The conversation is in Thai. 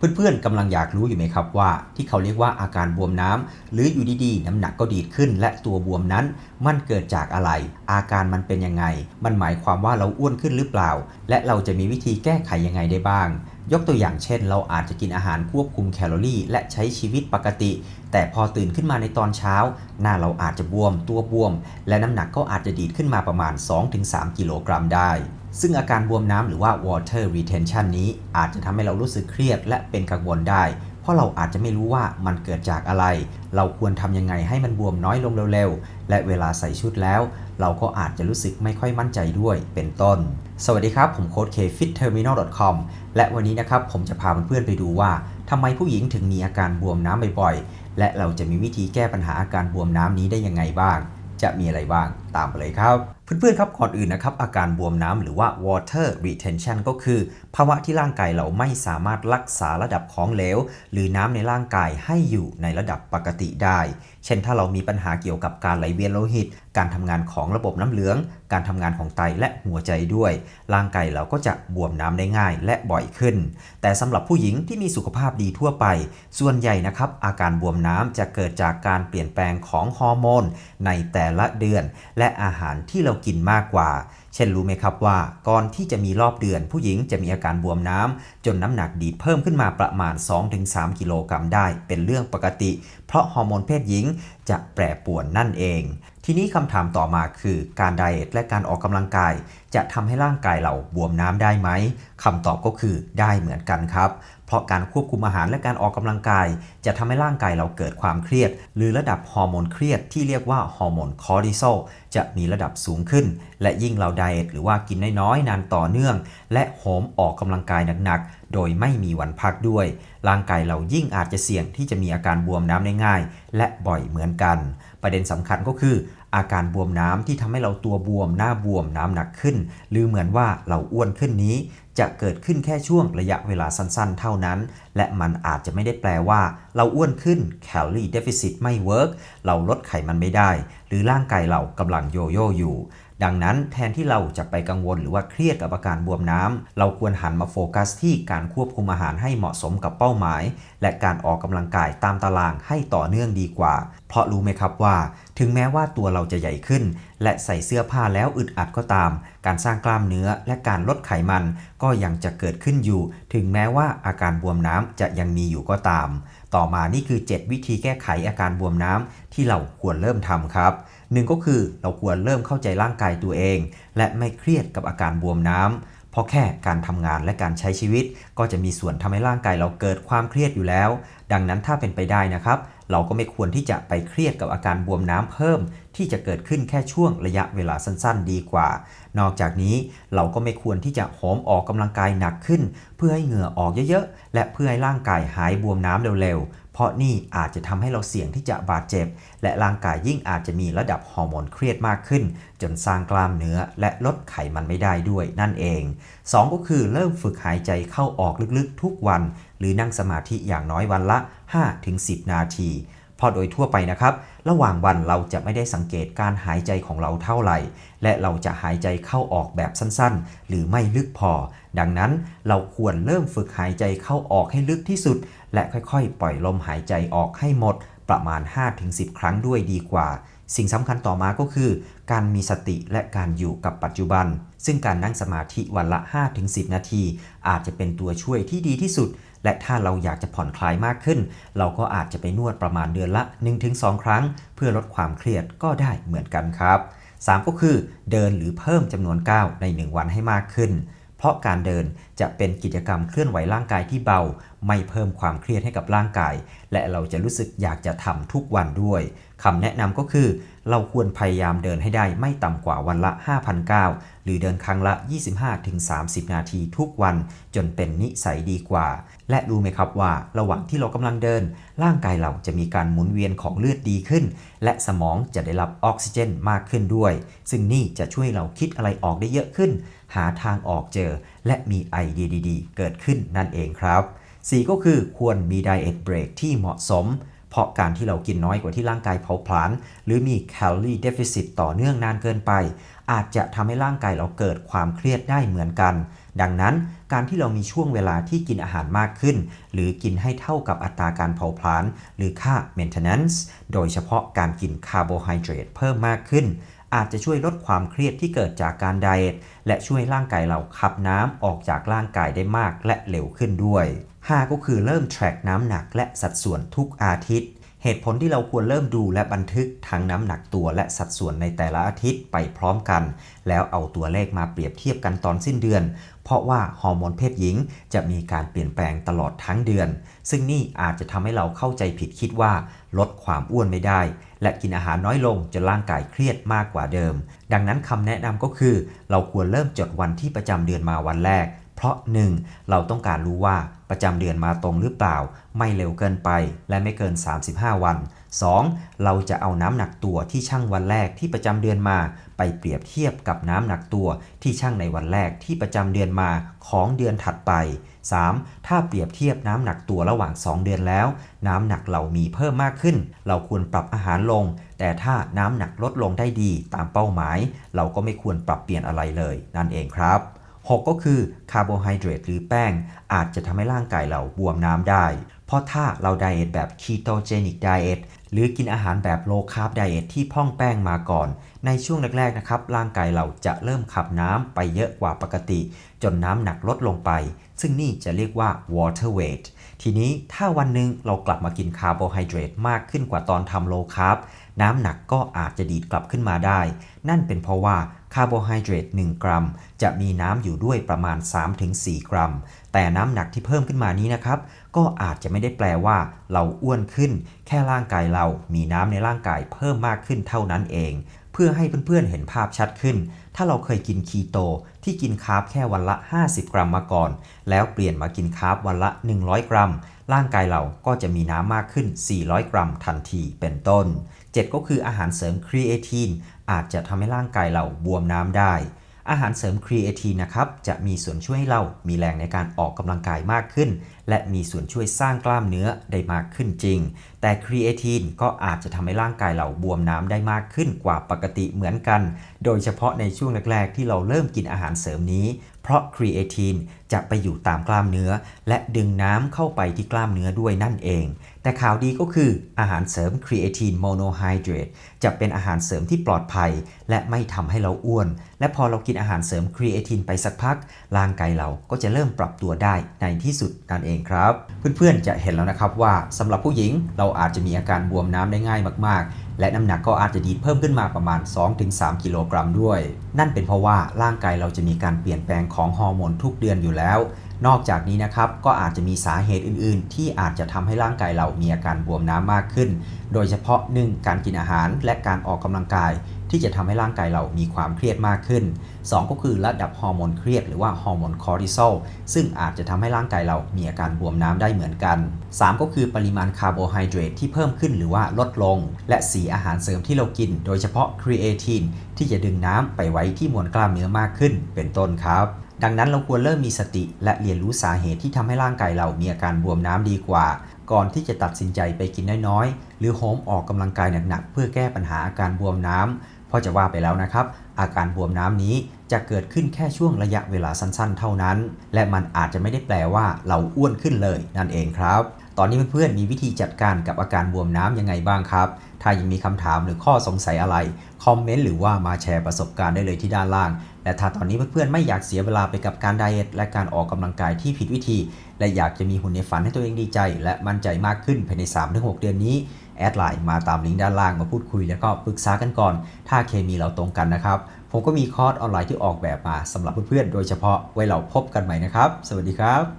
เพื่อนๆกำลังอยากรู้อยู่ไหมครับว่า ที่เขาเรียกว่าอาการบวมน้ำหรืออยู่ดีๆ น้ำหนักก็ดีดขึ้น และตัวบวมนั้น มันเกิดจากอะไร อาการมันเป็นยังไง มันหมายความว่าเราอ้วนขึ้นหรือเปล่า และเราจะมีวิธีแก้ไขยังไงได้บ้าง ยกตัวอย่างเช่น เราอาจจะกินอาหารควบคุมแคลอรี่ และใช้ชีวิตปกติ แต่พอตื่นขึ้นมาในตอนเช้า หน้าเราอาจจะบวมตัวบวม และน้ำหนักก็อาจจะดีดขึ้นมาประมาณ 2-3 กิโลกรัมได้ ซึ่งอาการบวมน้ำหรือว่า water retention นี้อาจจะทำให้เรารู้สึกเครียดและเป็นกังวลได้ เพราะเราอาจจะไม่รู้ว่ามันเกิดจากอะไร เราควรทำยังไงให้มันบวมน้อยลงเร็วๆ และเวลาใส่ชุดแล้ว เราก็อาจจะรู้สึกไม่ค่อยมั่นใจด้วยเป็นต้น สวัสดีครับ ผมโค้ด kfitterminal.com และวันนี้นะครับผมจะพาเพื่อนๆไปดูว่าทำไมผู้หญิงถึงมีอาการบวมน้ำบ่อยๆ และเราจะมีวิธีแก้ปัญหาอาการบวมน้ำนี้ได้ยังไงบ้าง จะมีอะไรบ้างตามไปเลยครับ เพื่อนๆครับก่อนอื่นนะครับอาการบวมน้ำหรือว่า water retention ก็คือ ภาวะที่ร่างกายเราไม่สามารถรักษาระดับของเหลว หรือน้ำในร่างกายให้อยู่ในระดับปกติได้ เช่นถ้าเรามีปัญหาเกี่ยวกับการไหลเวียนโลหิต การทำงานของระบบน้ำเหลือง การทำงานของไตและหัวใจด้วย ร่างกายเราก็จะบวมน้ำได้ง่ายและบ่อยขึ้น แต่สำหรับผู้หญิงที่มีสุขภาพดีทั่วไป ส่วนใหญ่นะครับอาการบวมน้ำจะเกิดจากการเปลี่ยนแปลงของฮอร์โมนในแต่ละเดือน และอาหารที่เรากินมากกว่า เช่นรู้ไหมครับว่า ก่อนที่จะมีรอบเดือน ผู้หญิงจะมีอาการบวมน้ำจนน้ำหนักดีดเพิ่มขึ้นมาประมาณ 2-3 กิโลกรัมได้ เป็นเรื่องปกติ เพราะฮอร์โมนเพศหญิงจะแปรปรวนนั่นเอง ทีนี้คำถามต่อมาคือการไดเอทและการออกกำลังกาย จะทำให้ร่างกายเราบวมน้ำได้ไหมคำตอบก็คือได้เหมือนกันครับ เพราะการควบคุมอาหารและการออกกำลังกาย จะทำให้ร่างกายเราเกิดความเครียด หรือระดับฮอร์โมนเครียดที่เรียกว่าฮอร์โมนคอร์ติซอลจะมีระดับสูงขึ้น และยิ่งเราไดเอทหรือว่ากินน้อยๆนานต่อเนื่อง และโหมออกกำลังกายหนักๆ โดยไม่มีวันพักด้วย ร่างกายเรายิ่งอาจจะเสี่ยงที่จะมีอาการบวมน้ำได้ง่าย และบ่อยเหมือนกัน ประเด็นสำคัญก็คือ อาการบวมน้ำที่ทำให้เราตัวบวมหน้าบวมน้ำหนักขึ้น หรือเหมือนว่าเราอ้วนขึ้นนี้ จะเกิดขึ้นแค่ช่วงระยะเวลาสั้นๆ เท่านั้น และมันอาจจะไม่ได้แปลว่า เราอ้วนขึ้น calorie deficit ไม่เวิร์กเราลดไขมันไม่ได้ หรือร่างกายเรากำลังโยโย่อยู่ ดังนั้นแทนที่เราจะไปกังวลหรือว่าเครียดกับอาการบวมน้ำเราควรหันมาโฟกัสที่การควบคุมอาหารให้เหมาะสมกับเป้าหมาย และการออกกำลังกายตามตารางให้ต่อเนื่องดีกว่า เพราะรู้ไหมครับว่า ถึงแม้ว่าตัวเราจะใหญ่ขึ้น และใส่เสื้อผ้าแล้วอึดอัดก็ตาม การสร้างกล้ามเนื้อและการลดไขมันก็ยังจะเกิดขึ้นอยู่ ถึงแม้ว่าอาการบวมน้ำจะยังมีอยู่ก็ตาม ต่อมานี่คือ 7 วิธีแก้ไขอาการบวมน้ำที่เราควรเริ่มทำครับ หนึ่งก็คือเราควรเริ่มเข้าใจร่างกายตัวเอง และไม่เครียดกับอาการบวมน้ำเพราะแค่การทำงานและการใช้ชีวิต ก็จะมีส่วนทำให้ร่างกายเราเกิดความเครียดอยู่แล้ว ดังนั้นถ้าเป็นไปได้นะครับ เราก็ไม่ควรที่จะไปเครียดกับอาการบวมน้ำเพิ่ม ที่จะเกิดขึ้นแค่ช่วงระยะเวลาสั้นๆ ดีกว่า นอกจากนี้เราก็ไม่ควรที่จะโหมออกกำลังกายหนักขึ้น เพื่อให้เหงื่อออกเยอะๆ และเพื่อให้ร่างกายหายบวมน้ำเร็วๆ เพราะนี่อาจจะทำให้เราเสี่ยงที่จะบาดเจ็บ และร่างกายยิ่งอาจจะมีระดับฮอร์โมนเครียดมากขึ้น จนสร้างกล้ามเนื้อและลดไขมันไม่ได้ด้วยนั่นเอง 2 ก็คือเริ่มฝึกหายใจเข้าออกลึกๆ ทุกวัน หรือนั่งสมาธิอย่างน้อยวันละ 5-10 นาที พอโดยทั่วไปนะครับ ระหว่างวันเราจะไม่ได้สังเกตการหายใจของเราเท่าไหร่ และเราจะหายใจเข้าออกแบบสั้นๆ หรือไม่ลึกพอ ดังนั้นเราควรเริ่มฝึกหายใจเข้าออกให้ลึกที่สุด และค่อยๆ ปล่อยลมหายใจออกให้หมด ประมาณ 5-10 ครั้งด้วยดีกว่า สิ่งสำคัญต่อมาก็คือ การมีสติและการอยู่กับปัจจุบัน ซึ่งการนั่งสมาธิวันละ 5-10 นาที อาจจะเป็นตัวช่วยที่ดีที่สุด และถ้าเราอยากจะผ่อนคลายมากขึ้น เราก็อาจจะไปนวดประมาณเดือนละ 1-2 ครั้ง เพื่อลดความเครียดก็ได้เหมือนกันครับ 3 ก็คือ เดินหรือเพิ่มจำนวนก้าวใน 1 วันให้มากขึ้น เพราะการเดินจะเป็นกิจกรรมเคลื่อนไหวร่างกายที่เบาไม่เพิ่มความเครียดให้กับร่างกาย และเราจะรู้สึกอยากจะทำทุกวันด้วยคำแนะนำก็คือ เราควรพยายามเดินให้ได้ไม่ต่ำกว่าวันละ 5,000ก้าวหรือเดินครั้งละ 25-30 นาทีทุกวัน จนเป็นนิสัยดีกว่า และรู้ไหมครับว่าระหว่างที่เรากำลังเดิน ร่างกายเราจะมีการหมุนเวียนของเลือดดีขึ้น และสมองจะได้รับออกซิเจนมากขึ้นด้วย ซึ่งนี่จะช่วยเราคิดอะไรออกได้เยอะขึ้น หาทางออกเจอ และมีไอเดียดี ๆ เกิดขึ้นนั่นเองครับ 4 ก็คือควรมีไดเอทเบรกที่เหมาะสม เพราะการที่เรากินน้อยกว่าที่ร่างกายเผาผลาญหรือมีแคลอรี่เดฟิซิตต่อเนื่องนานเกินไป อาจจะทำให้ร่างกายเราเกิดความเครียดได้เหมือนกัน ดังนั้นการที่เรามีช่วงเวลาที่กินอาหารมากขึ้น หรือกินให้เท่ากับอัตราการเผาผลาญหรือค่า maintenance โดยเฉพาะการกินคาร์โบไฮเดรตเพิ่มมากขึ้น อาจจะช่วยลดความเครียดที่เกิดจากการไดเอทและช่วยร่างกายเราขับน้ำออกจากร่างกายได้มากและเร็วขึ้นด้วย 5 ก็คือเริ่ม track น้ำหนักและสัดส่วนทุกอาทิตย์ เหตุผลที่เราควรเริ่มดูและบันทึกทั้งน้ำหนักตัวและสัดส่วนในแต่ละอาทิตย์ไปพร้อมกัน แล้วเอาตัวเลขมาเปรียบเทียบกันตอนสิ้นเดือน เพราะว่าฮอร์โมนเพศหญิงจะมีการเปลี่ยนแปลงตลอดทั้งเดือน ซึ่งนี่อาจจะทำให้เราเข้าใจผิดคิดว่าลดความอ้วนไม่ได้ และกินอาหารน้อยลงจนร่างกายเครียดมากกว่าเดิม ดังนั้นคำแนะนำก็คือ เราควรเริ่มจดวันที่ประจำเดือนมาวันแรก เพราะ 1. เราต้องการรู้ว่าประจำเดือนมาตรงหรือเปล่า ไม่เร็วเกินไปและไม่เกิน 35 วัน 2. เราจะเอาน้ำหนักตัวที่ชั่งวันแรกที่ประจำเดือนมา ไปเปรียบเทียบกับน้ำหนักตัวที่ชั่งในวันแรกที่ประจำเดือนมาของเดือนถัดไป 3. ถ้าเปรียบเทียบน้ำหนักตัวระหว่าง 2 เดือนแล้ว น้ำหนักเรามีเพิ่มมากขึ้น เราควรปรับอาหารลง แต่ถ้าน้ำหนักลดลงได้ดีตามเป้าหมาย เราก็ไม่ควรปรับเปลี่ยนอะไรเลย นั่นเองครับ 6 ก็คือคาร์โบไฮเดรตหรือแป้ง อาจจะทำให้ร่างกายเราบวมน้ำได้ เพราะถ้าเราไดเอทแบบ ketogenic diet หรือกินอาหารแบบ low carb diet ที่พร่องแป้งมาก่อน ในช่วงแรกๆนะครับ ร่างกายเราจะเริ่มขับน้ำไปเยอะกว่าปกติ จนน้ำหนักลดลงไป ซึ่งนี่จะเรียกว่า water weight ทีนี้ถ้าวันหนึ่งเรากลับมากินคาร์โบไฮเดรตมากขึ้นกว่าตอนทำ low carb น้ำหนักก็อาจจะดีดกลับขึ้นมาได้ นั่นเป็นเพราะว่า คาร์โบไฮเดรต1 กรัม จะมีน้ำอยู่ด้วยประมาณ 3-4 กรัม แต่น้ำหนักที่เพิ่มขึ้นมานี้นะครับ ก็อาจจะไม่ได้แปลว่าเราอ้วนขึ้น แค่ร่างกายเรามีน้ำในร่างกายเพิ่มมากขึ้นเท่านั้นเอง พื่อให้เพื่อนๆเห็นภาพชัดขึ้น ถ้าเราเคยกินคีโตที่กินคาร์บแค่วันละ 50 กรัมมาก่อน แล้วเปลี่ยนมากินคาร์บวันละ 100 กรัม ร่างกายเราก็จะมีน้ำมากขึ้น 400 กรัมทันทีเป็นต้น 7 ก็คืออาหารเสริมครีเอทีนอาจจะทำให้ร่างกายเราบวมน้ำได้อาหารเสริมครีเอทีนนะครับ จะมีส่วนช่วยให้เรามีแรงในการออกกำลังกายมากขึ้น และมีส่วนช่วยสร้างกล้ามเนื้อได้มากขึ้นจริง แต่ครีเอทีนก็อาจจะทำให้ร่างกายเราบวมน้ำได้มากขึ้นกว่าปกติเหมือนกัน โดยเฉพาะในช่วงแรกๆที่เราเริ่มกินอาหารเสริมนี้ เพราะครีเอทีนจะไปอยู่ตามกล้ามเนื้อ และดึงน้ำเข้าไปที่กล้ามเนื้อด้วยนั่นเอง แต่ข่าวดีก็คืออาหารเสริมครีเอทีนโมโนไฮเดรตจะเป็นอาหารเสริมที่ปลอดภัย และไม่ทำให้เราอ้วน และพอเรากินอาหารเสริมครีเอทีนไปสักพัก ร่างกายเราก็จะเริ่มปรับตัวได้ในที่สุดนั่นเองครับ เพื่อนๆจะเห็นแล้วนะครับว่าสำหรับผู้หญิงเราอาจจะมีอาการบวมน้ำได้ง่ายมากๆ และน้ำหนักก็อาจจะดีดเพิ่มขึ้นมาประมาณ 2-3 กิโลกรัมด้วย นั่นเป็นเพราะว่าร่างกายเราจะมีการเปลี่ยนแปลงของฮอร์โมนทุกเดือนอยู่แล้ว นอกจากนี้นะครับ ก็อาจจะมีสาเหตุอื่น ๆ ที่อาจจะทำให้ร่างกายเรามีอาการบวมน้ำมากขึ้น โดยเฉพาะ 1. การกินอาหารและการออกกำลังกาย ที่จะทำให้ร่างกายเรามีความเครียดมากขึ้น 2 ก็คือระดับฮอร์โมนเครียดหรือว่าฮอร์โมนคอร์ติซอลซึ่งอาจจะทำให้ร่างกายเรามีอาการบวมน้ำได้เหมือนกัน 3 ก็คือปริมาณคาร์โบไฮเดรตที่เพิ่มขึ้นหรือว่าลดลง และ4อาหารเสริมที่เรากิน โดยเฉพาะครีเอทีนที่จะดึงน้ำไปไว้ที่มวลกล้ามเนื้อมากขึ้น เป็นต้นครับ ดังนั้นเราควรเริ่มมีสติ และเรียนรู้สาเหตุที่ทำให้ร่างกายเรามีอาการบวมน้ำดีกว่า ก่อนที่จะตัดสินใจไปกินน้อยๆ หรือโฮมออกกำลังกายหนักๆ เพื่อแก้ปัญหาอาการบวมน้ำเพราะจะว่าไปแล้วนะครับ อาการบวมน้ำนี้จะเกิดขึ้นแค่ช่วงระยะเวลาสั้นๆ เท่านั้น และมันอาจจะไม่ได้แปลว่าเราอ้วนขึ้นเลยนั่นเองครับ ตอนนี้เพื่อนๆมีวิธีจัดการกับอาการบวมน้ำยังไงบ้างครับ ถ้ายังมีคำถามหรือข้อสงสัยอะไร คอมเมนต์หรือว่ามาแชร์ประสบการณ์ได้เลยที่ด้านล่างและถ้าตอนนี้เพื่อนๆไม่อยากเสียเวลาไปกับการไดเอทและการออกกำลังกายที่ผิดวิธี และอยากจะมีหุ่นในฝันให้ตัวเองดีใจ และมั่นใจมากขึ้นภายใน 3-6 เดือนนี้แอดไลน์มาตามลิงก์ด้านล่างมาพูดคุย แล้วก็ปรึกษากันก่อน ถ้าเคมีเราตรงกันนะครับ ผมก็มีคอร์สออนไลน์ที่ออกแบบมาสำหรับเพื่อนๆ โดยเฉพาะไว้เราพบกันใหม่นะครับ สวัสดีครับ